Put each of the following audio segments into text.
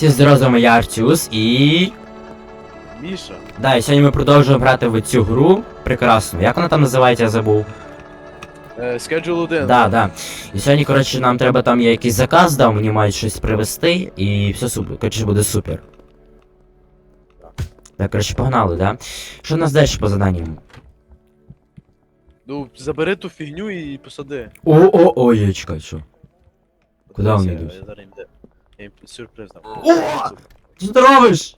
Всі здорово, з вами я Артюс і. Міша. Да, і сьогодні ми продовжуємо грати в цю гру. Прекрасно. Як вона там називається, я забув. Е, Schedule 1. Да, да. І сьогодні, коротше, нам треба там є якийсь заказ, да, мені мають щось привезти, і все супер. Коротше, буде супер. Так, коротше, погнали, да? Що у нас далі по заданням? Ну, забери ту фігню і посади. О, о, ой, я чекай, що? Куди вони йдуть? Я. Я їм сюрприз дам. О! Що ти робиш?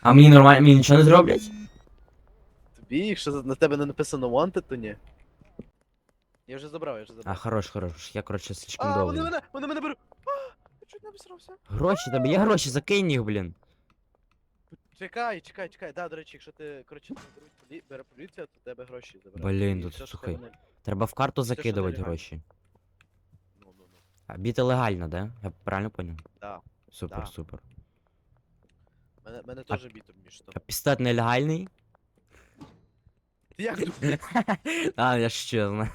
А мені нормально, мені нічого не зроблять? Тобі, якщо на тебе не написано wanted, то ні. Я вже забрав, я вже А, хорош, хорош, я, коротше, слишком А, вони довгий. мене, вони мене беруть. А, чуть не обісрався. Гроші, тебе є гроші, закинь їх, блін. Чекай, чекай, чекай. Да, до речі, якщо ти, коротше, беруть полі... бере поліція, то тебе гроші забирають. Блін, І тут, все, що слухай. Треба в карту що закидувати гроші. А біти легально, да? Я правильно поняв? Да. Супер, Да. супер. Мене, мене теж бітом між А пістолет нелегальний? Ти як думаєш? А, я ще знаю.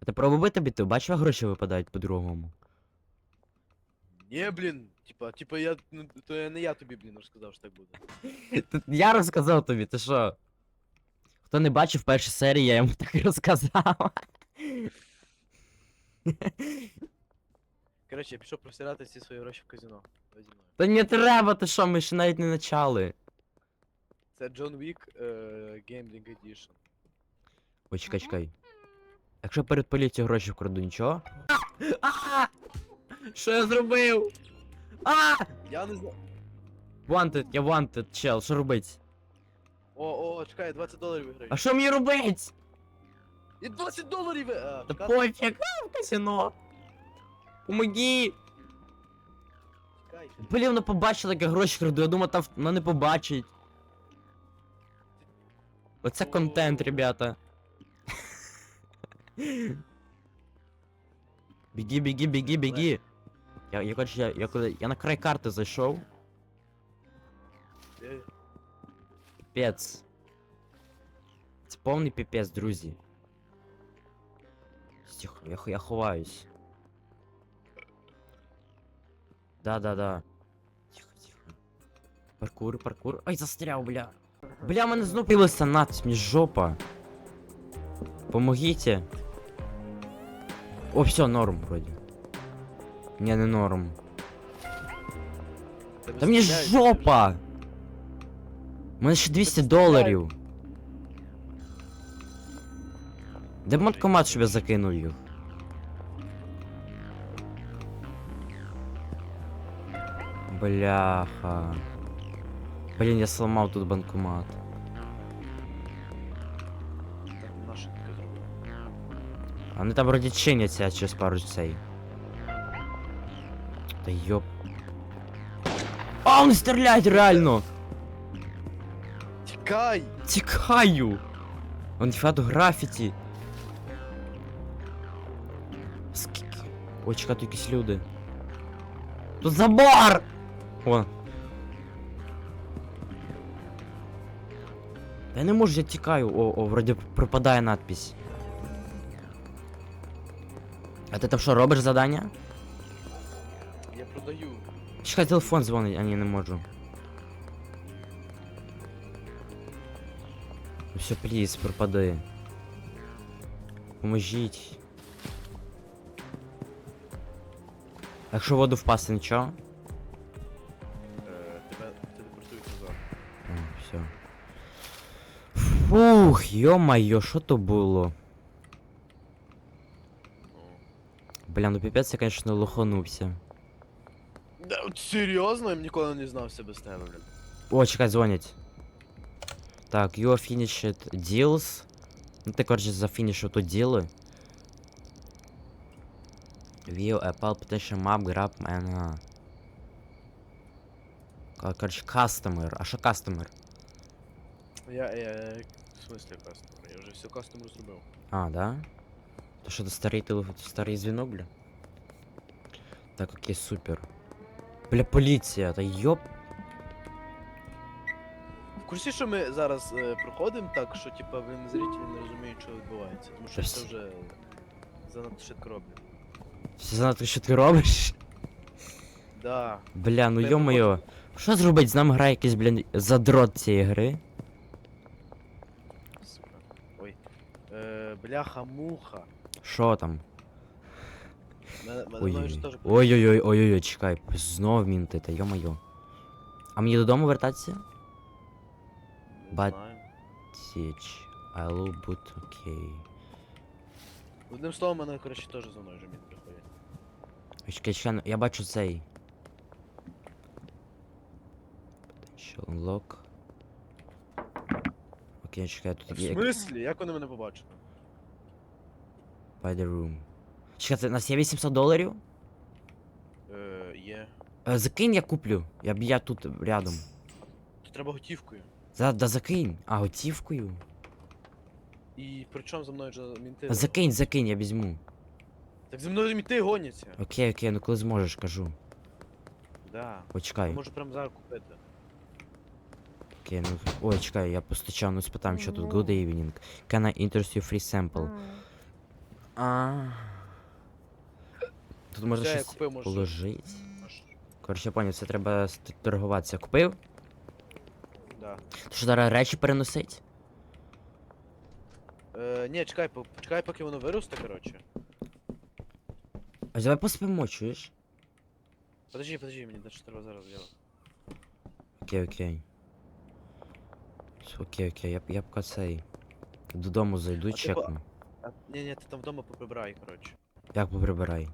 А ти пробував бити біти? Бачив, як гроші випадають по-другому. Ні, блін. Типа, типа я, ну, то я не я тобі, блін, розказав, що так буде. Тут Я розказав тобі, ти що? Хто не бачив перші серії, я йому так і розказав. Коротше, я пішов просирати всі свої гроші в казино. Зі мною. Та не треба, ти що, ми ще навіть не почали. Це Джон Вік е, Gambling Edition. Ой, чекай, чекай. Якщо перед поліцією гроші вкраду, нічого? А! Що я зробив? А! Я не знаю. Wanted, я wanted, чел, що робить? О, о, чекай, 20 доларів виграю. А що мені робить? І 20 доларів! ви- А, Та чекати, а, в казино. Помоги! чекай. Блін, вона побачила, як я гроші краду, я думав, там вона не побачить. Оце контент, ребята. Біги, біги, біги, біги. Я, я, короче, я, я, куди- я на край карти зайшов. Е, Піпець. Це повний піпець, друзі. Тихо, я, хо- я ховаюсь. Да, да, да. Тихо, тихо. Паркур, паркур. Ай, застряв, бля. Бля, мене знов появилася надпись, мені жопа. Помогите. О, все, норм, вроде. Не, не норм. тебе Та мені стріляють, жопа! У мене ще 200 доларів. Де банкомат, щоб я закинув їх? Бляха. Блін, я сломав тут банкомат. А вони там вроді чиняться через пару цей. Та йоп. А, вони стріляють реально! Тікай! Тікаю! Вон фату графіті. Ой, чекай, тут якісь люди. Тут забор! О. Я не можу, я тікаю. О, о, вроді пропадає надпись. А ти там що, робиш задання? Я продаю. Чекай, телефон дзвонить, а ні, не можу. Все, пліз, пропади. Поможіть. Якщо в воду впасти, нічого? Е, тебе телепортують назад. О, все. Фух, йо-майо, що то було? О. Бля, ну піпець я, конечно, лоханувся. Да, от серйозно? Я б ніколи не знав себе з тебе, блін. О, чекай, дзвонять. Так, you finished deals. Ну ти, коротше, зафінішив тут діли. View Apple Petition Map Grab and... Ка- Коротше, customer. А що customer? Я, я, в смислі кастомер? Я вже все кастомер зробив. А, да? То що, це старий телефон, старий дзвінок, бля? Так, окей, супер. Бля, поліція, та йоп. В курсі, що ми зараз е, проходимо так, що типа не зрителі не розуміють, що відбувається. Тому що Та це всі- вже занадто швидко роблю. Все занадто, що ти робиш? Да. Бля, ну йо-моє. Що зробить? З нами грає якийсь, блін, задрот цієї гри. Сука. Ой. Е, бляха-муха. Що там? Мене, мене мною Ой-ой. ж теж Ой-ой-ой, ой-ой, чекай, знов мінти, та йо-моє. А мені додому вертатися? знаю. Січ. I will boot окей. Одним словом, мене, коротше, теж за мною вже мін приходять. Чекай, чекай, я бачу цей. Potential unlock. Окей, чекай, тут В є смислі? Як вони мене побачили? by the room. Чекай, це у нас є 800 доларів? Е, є. Е, закинь, я куплю. Я б я тут рядом. Тут треба готівкою. За, да закинь. А, готівкою? І причому за мною вже мінти. Закинь, закинь, я візьму. Так за мною мінти гоняться. Окей, окей, ну коли зможеш, кажу. Да. Я Почекай. можу прямо зараз купити. Окей, ну. Ой, чекай, я постачав, ну спитаємо, що тут. Good evening. Can I interest you free sample? А. Тут можна Все, я щось купив, положити. Аж- Коротше, я поняв, це треба с- торгуватися. Купив? Да. То що зараз речі переносить? Е, ні, чекай, по- чекай, поки воно виросте, коротше. А давай поспимо, чуєш? Подожди, подожди, мені дещо треба зараз зробити. Окей, окей. Окей, окей, я, я поки цей. Додому зайду, А ти чекну. Ні, ні, ти там вдома поприбирай, коротше. Як поприбирай?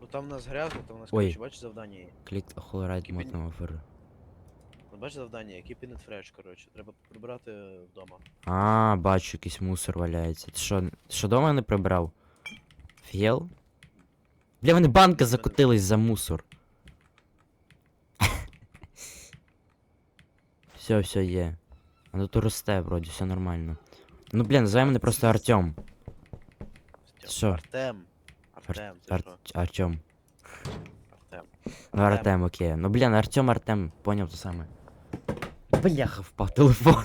Ну там в нас грязно, там у нас, Ой. коротше, бачиш завдання є. Клік холорайт Кипінь. мод на офер. Ну, бачиш завдання, які пінет фреш, коротше. Треба прибирати вдома. А, бачу, якийсь мусор валяється. Ти що, ти що дома не прибрав? Фієл? Бля, вони банки закотились за мусор. все, все є. А тут росте, вроді, все нормально. Ну, блін, називай мене просто Артем. Що? Артем. Артем, ти Ар... що? Артем. Артем. Ну, Артем, окей. Ну, блін, Артем, Артем, поняв те саме. Бляха, впав телефон.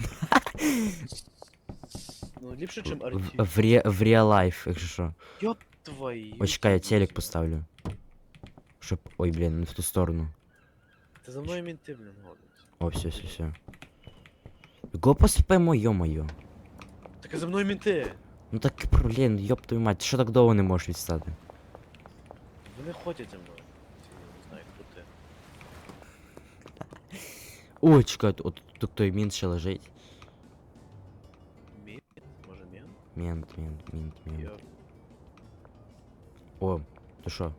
Ну, ліпше, чим В, Артем. в, ре... в real life, якщо що. Йоп твої. Ой, чекай, я телек поставлю. Щоб. Ой, блін, не в ту сторону. Ти за мною мінти, блін, годиться. О, все, все, все. Го поспимо, йо-моє. Так і за мною мінти. Ну так, блін, йоп твою мать, що так довго не можеш відстати? Вони ходять за мною. Ці, Не знаю, хто ти. О, чекай, от тут той мінт ще лежить. Мін? Може мін? Мінт, мінт, мінт, мінт. Йоп. О, то що?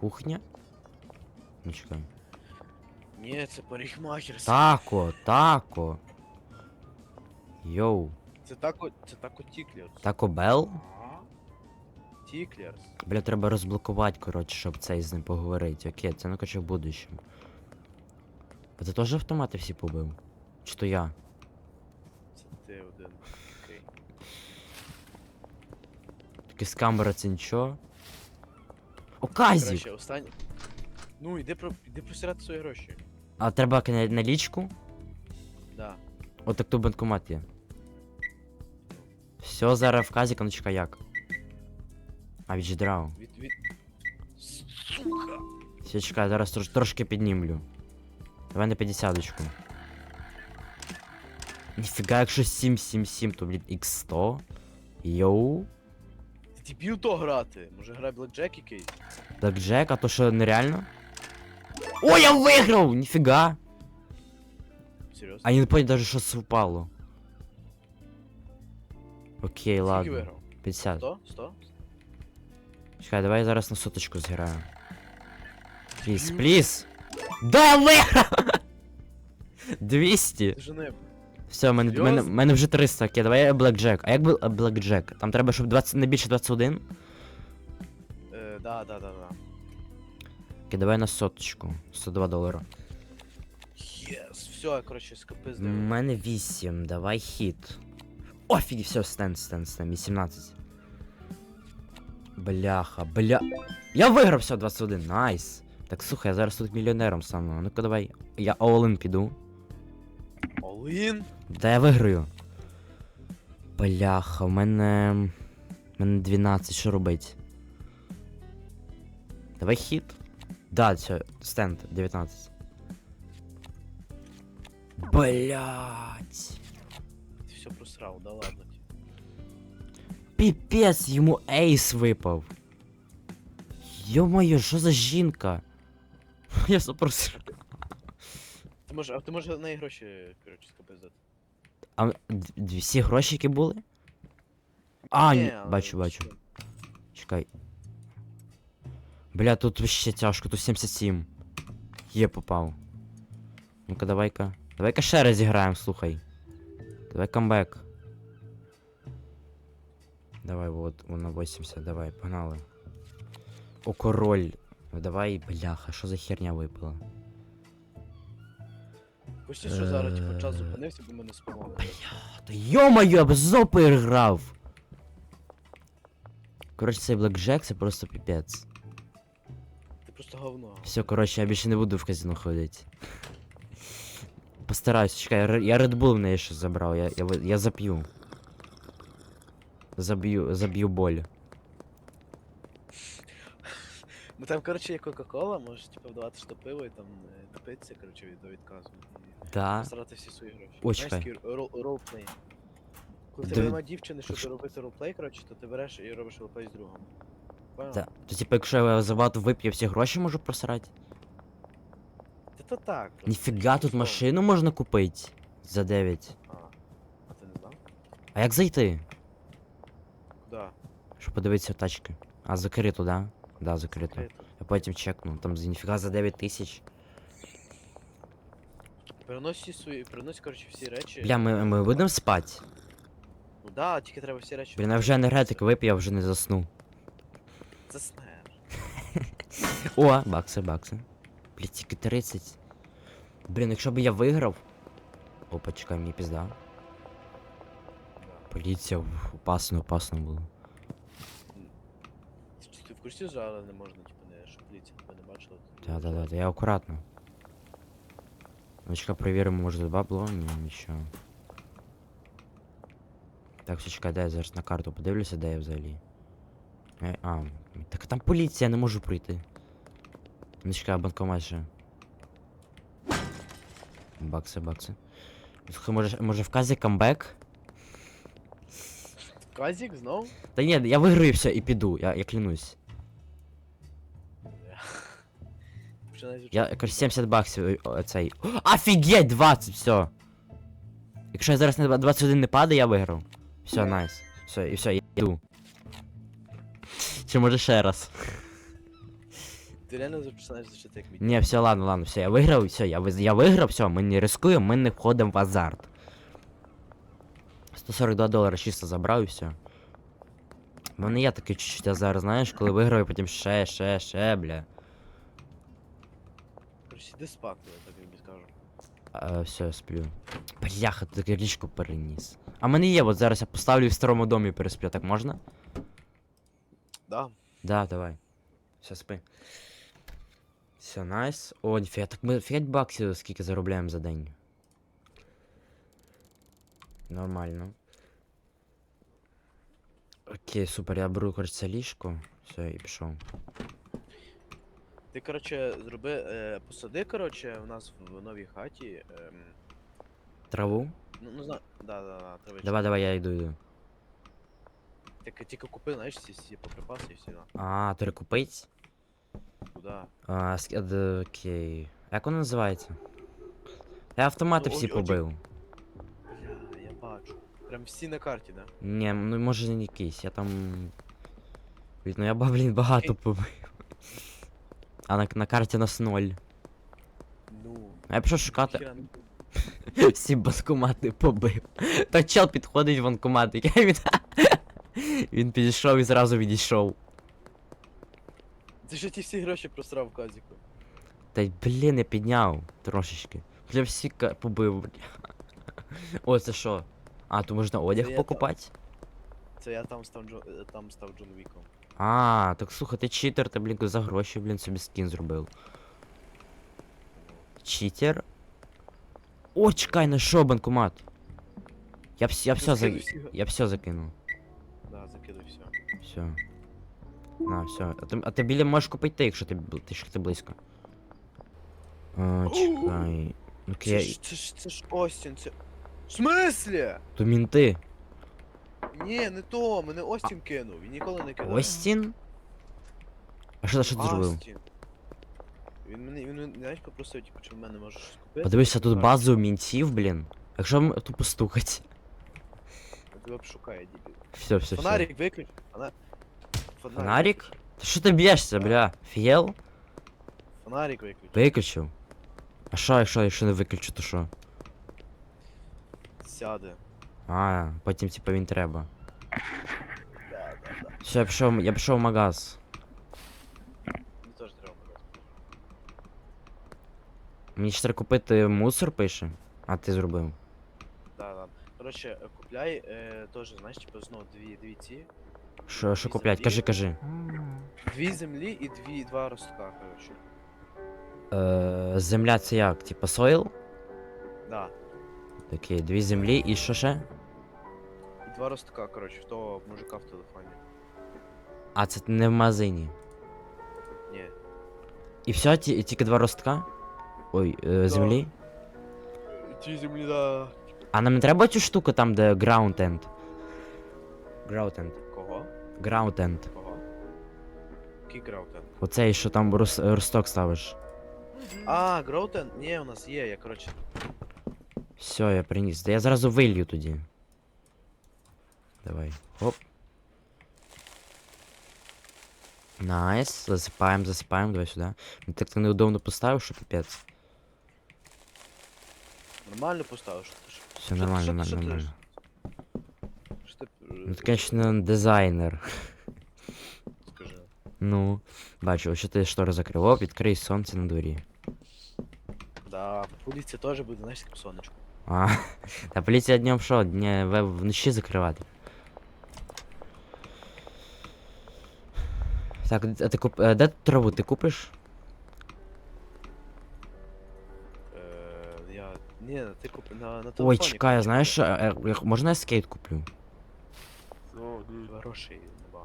Кухня? Ну чекай. Ні, це парикмахерська. Тако, тако. Йоу. Це тако, це тако Тіклерс. Тако Белл? Тіклерс. Бля, треба розблокувати, коротше, щоб цей з ним поговорити. Окей, це ну коротше в будущем. А ти теж автомати всі побив? Чи то я? Це ти один. Окей. Таки з камери це нічого. Короче, останнє. Ну, іди про іди просирати свої гроші. А треба на- налічку? Да. От так то банкомат є. Все, зараз в казі, ну чекай як. А відждрав. Від від. Сука! Все, чекай, зараз трош, трошки піднімлю. Давай на 50 очку. Ніфіга, якщо 777, то блін X100. Йоу. Ти дебіл то грати. Може грай Blackjack якийсь? Так Джек, а то що нереально? О, я виграв! Ніфіга! Серйозно? А я не понял даже, що це. Окей, Скільки ладно. виграв? 50. 100? 100? Чекай, давай я зараз на соточку зіграю. Пліз, пліз! Да, я виграв! 200. Ти жени. Все, мене, мене, Серйозно? мене вже 300, окей, давай я Blackjack. А як би Blackjack? Там треба, щоб 20, не більше 21? Е, да, да, да, да. Окей, давай на соточку. 102 долара. Єс, все, я, коротше, скопи У мене 8, давай хіт. Офіг, все, стен, стен, стен, 18. Бляха, бля. Я виграв все 21, найс. Так слухай, я зараз тут мільйонером стану. Ну-ка давай. Я all-in піду. Олин? Да я виграю. Бляха, в мене. В мене 12, що робить? Давай хід. Да, це стенд 19. Блять. Ти все просрав, да ладно. Піпець, йому ейс випав. Йо-моє, що за жінка? Я запросив. Ти може, а ти може на неї гроші, коротше, скопити. А д- д- всі гроші, які були? А, ні, але бачу, бачу. що? Чекай. Бля, тут ще тяжко, тут 77. Є попав. Ну-ка, давай-ка. Давай-ка ще раз зіграємо, слухай. Давай камбек. Давай, вот, вона 80, давай, погнали. О, король. Ну, Давай, бляха, що за херня випала? Почти що зараз, типу, час Е. зупинився, бо мене. Бля, та йо-моє, я б знов переграв. Коротше, цей Blackjack це просто піпець. Ти просто говно. Все, коротше, я більше не буду в казино ходити. Постараюсь, чекай, р- я Red Bull в неї ще забрав, я, я, ви- я зап'ю. Заб'ю, заб'ю боль. Ну там, коротше, є Кока-Кола, можеш типу вдавати, що пиво і там е, напитися, коротше, від до відказу. І Да. посрати всі свої гроші. Ой, Знаєш, чекай. такий рол- ролплей. Коли в тебе нема дівчини, щоб робити ролплей, коротше, то ти береш і робиш ролплей з другом. Понял? Та, то типу, якщо я забагато вип'ю, всі гроші можу просрати? Та то так. просто, Ніфіга, тут условно. машину можна купити. За 9. А, а ти не знав? А як зайти? Куда? Щоб подивитися тачки. А, закрито, да? Да, закрито. Закрито. Я потім чекну, там за ніфіга за 9 тисяч. Перенось всі свої, перенось, коротше, всі речі. Бля, ми, ми будемо спати? Ну да, тільки треба всі речі. Блін, я вже енергетик вип'ю, я вже не засну. Це снер. О, бакси, бакси. Блін, тільки 30. Блін, якщо б я виграв. Опа, чекай, мені пізда. Да. Поліція, ух, опасно, опасно було. Ти, ти в курсі що, не можна, типу, не, щоб поліція тебе не бачила. Да, да, да, да, я акуратно. Ну, чекай, перевіримо, може тут бабло? Ні, нічого. Так, все, чекай, дай я зараз на карту подивлюся, де я взагалі. Е, а, так там поліція, я не можу пройти. Ну чекай, банкомат ще. Бакси, бакси. Слухай, може, може в казі камбек? Казік знов? Та ні, я виграю все і піду, я, я клянусь. Я, короче, 70 баксів е, о, цей. Офігеть, 20, все. Якщо я зараз на 21 не падаю, я виграв. Все, найс. Все, і все, я йду. Чи може ще раз? Ти реально починаєш зачити як мій. Ні, все, ладно, ладно, все, я виграв, все, я, виз- я виграв, все, ми не рискуємо, ми не входимо в азарт. 142 долари чисто забрав і все. У мене є таке чуть-чуть азарт, знаєш, коли виграю, потім ще, ще, ще, бля. Короче, іди спати, я так тобі скажу. А, все, я сплю. Бляха, ти таке річку переніс. А мене є, от зараз я поставлю і в старому домі пересплю, так можна? Да. Да, давай. Все, спи. Все, найс. О, ніфіга, так ми 5 баксів скільки заробляємо за день. Нормально. Окей, супер, я беру, коротше, це ліжко. Все, і пішов. Ти, короче, зроби, е, посади, короче, у нас в новій хаті. Ем, Траву? ну, ну зна... Да, да, да, травичку. Давай, давай, я йду, йду. Тільки, тільки купи, знаєш, всі, всі поприпаси і всі на. А, перекупить? Куда? А, ск- д- окей. Як воно називається? Я автомати Ну, всі оді- оді- побив. Бля, я бачу. Прям всі на карті, да? Ні, ну може не якийсь, я там. Блін, ну я ба- блін, багато побив. А на, на карті нас ноль. Ну. А я пішов шукати. Всі банкомати побив. Та чел підходить в банкомат, який він. Він підійшов і зразу відійшов. Ти ж ті всі гроші просрав в казіку. Та й блін, я підняв трошечки. Бля, всі ка- побив, бля. О, це що? А, тут можна одяг Це я та- покупати? Це я там став Джон, е, там став Джон Віком. А, так слухай, ти читер, ти, блін, за гроші, блін, собі скін зробив. Читер? О, чекай, знайшов банкомат. Я, вс- я все за... Я все закинув. Да, закидуй все. Все. На, все. А ти, а ти біля можеш купити ти, якщо ти, ти, якщо ти близько. А, чекай. Окей, ж, це ж, це ж Остін, це... В смислі? то мінти. Ні, не то, мене Остін кинув, він ніколи не кидав. Остін? А що, що ти зробив? Астін. Він мене, він мене, знаєш, попросив, типу, чи в мене можеш щось купити? Подивися, тут базу мінтів, блін. Якщо м- тут постукать. Я Тебе обшукає, дебіл. Все, все, все. Фонарик виключ. Фона... Фонарик? Та що ти б'єшся, бля? Фієл? Фонарик виключ. Виключив. А що, якщо, якщо не виключу, то що? Сяде. А, потім типа він треба. Все, я пішов, я пішов в магаз. Мені теж треба магазин. Мені ще треба купити мусор пише. А ти зробив. Да, да. Коротше, купляй, е, теж, знаєш, типу, знову дві, дві ці. Що, що Дві куплять? землі. Кажи, кажи. Дві землі і дві, два ростка, коротше. Е, земля це як? Типа сойл? Да. Такі, дві землі і що ще? І два ростка, коротше, в того мужика в телефоні. А, це не в магазині. Ні. І все, ті, і тільки два ростка? Ой, е, землі? Ті землі, да. А нам не треба цю штуку там, де ground end? Ground end. Кого? Ground end. Кого? Який Граутен? Оцей, що там рос, росток ставиш. А, Граутен? Ні, у нас є, я, коротше. Все, я приніс. Да я зразу вилью тоді. Давай. Оп. Найс. Засипаємо, засипаємо, давай сюди. Ну так ти неудобно поставив, що піпець. Нормально поставив, що ти ж. Все Що ти- нормально, що ти- нормально, що ти нормально. Що ти, Ну ти, конечно, дизайнер. Скажи. Ну, бачу, що ти штори закрив. Оп, відкрий сонце на дворі. Да, поліція теж буде, знаєш, таким сонечком. А, та поліція днем що, дня, в- вночі закривати. Так, а ти куп... е, де траву ти купиш? Е, я... Ні, ти купи на, на телефоні. Ой, чекай, знаєш, е, е, можна я скейт куплю? Ну, грошей нема.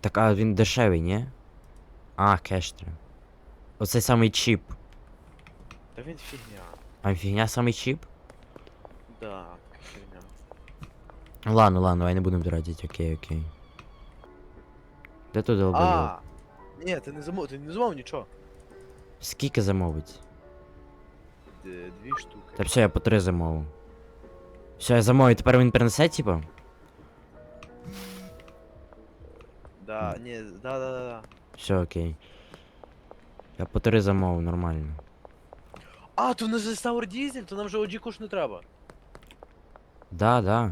Так, а він дешевий, ні? А, кеш треба. Оцей самий чіп. Та він фігня. А фігня самий чіп? Да, фігня. Ладно, ладно, давай не будемо тратити, окей, окей. Де тут долбойоб? А, ні, ти не замов, ти не замов нічого. Скільки замовить? Д- Дві штуки. Та все, я по три замовив. Все, я замовив, тепер він принесе, типа? Да, ні, да, да, да, да. Все, окей. Я по три замовив, нормально. А, то не за Sour Diesel, то нам вже оджіку ж не треба. Да, да.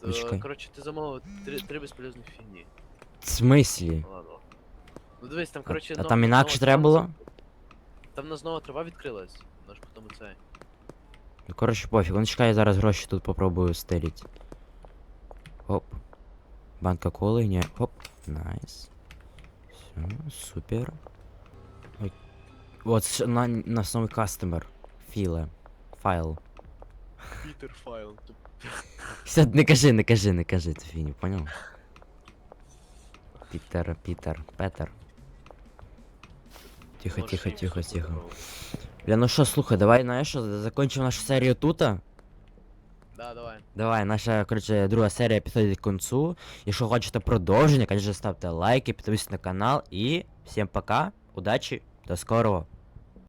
То, Ну, чекай. коротше, ти замовив три, три безполезні фігні. В смислі? Ладно. Ну дивись, там, А, коротше, а но- там інакше нова треба трава- було? Там на знову трава відкрилась. Наш потім це. Ну, коротше, пофіг. Чекай, я зараз гроші тут попробую стелить. Оп. Банка коли, ні. Оп. Найс. Все, супер. Ой. От на, на новий кастомер. Філе. Файл. Пітер файл. Все, не кажи, не кажи, не кажи цю фігню, поняв? Пітер, Пітер, Петер. Тихо, тихо, тихо, тихо. Бля, ну що, слухай, давай, знаєш, що, закінчимо нашу серію тута. Да, давай. Давай, наша, коротше, друга серія підходить к концу. Якщо хочете продовження, конечно, ставте лайки, підписуйтесь на канал і всім пока, удачі, до скорого.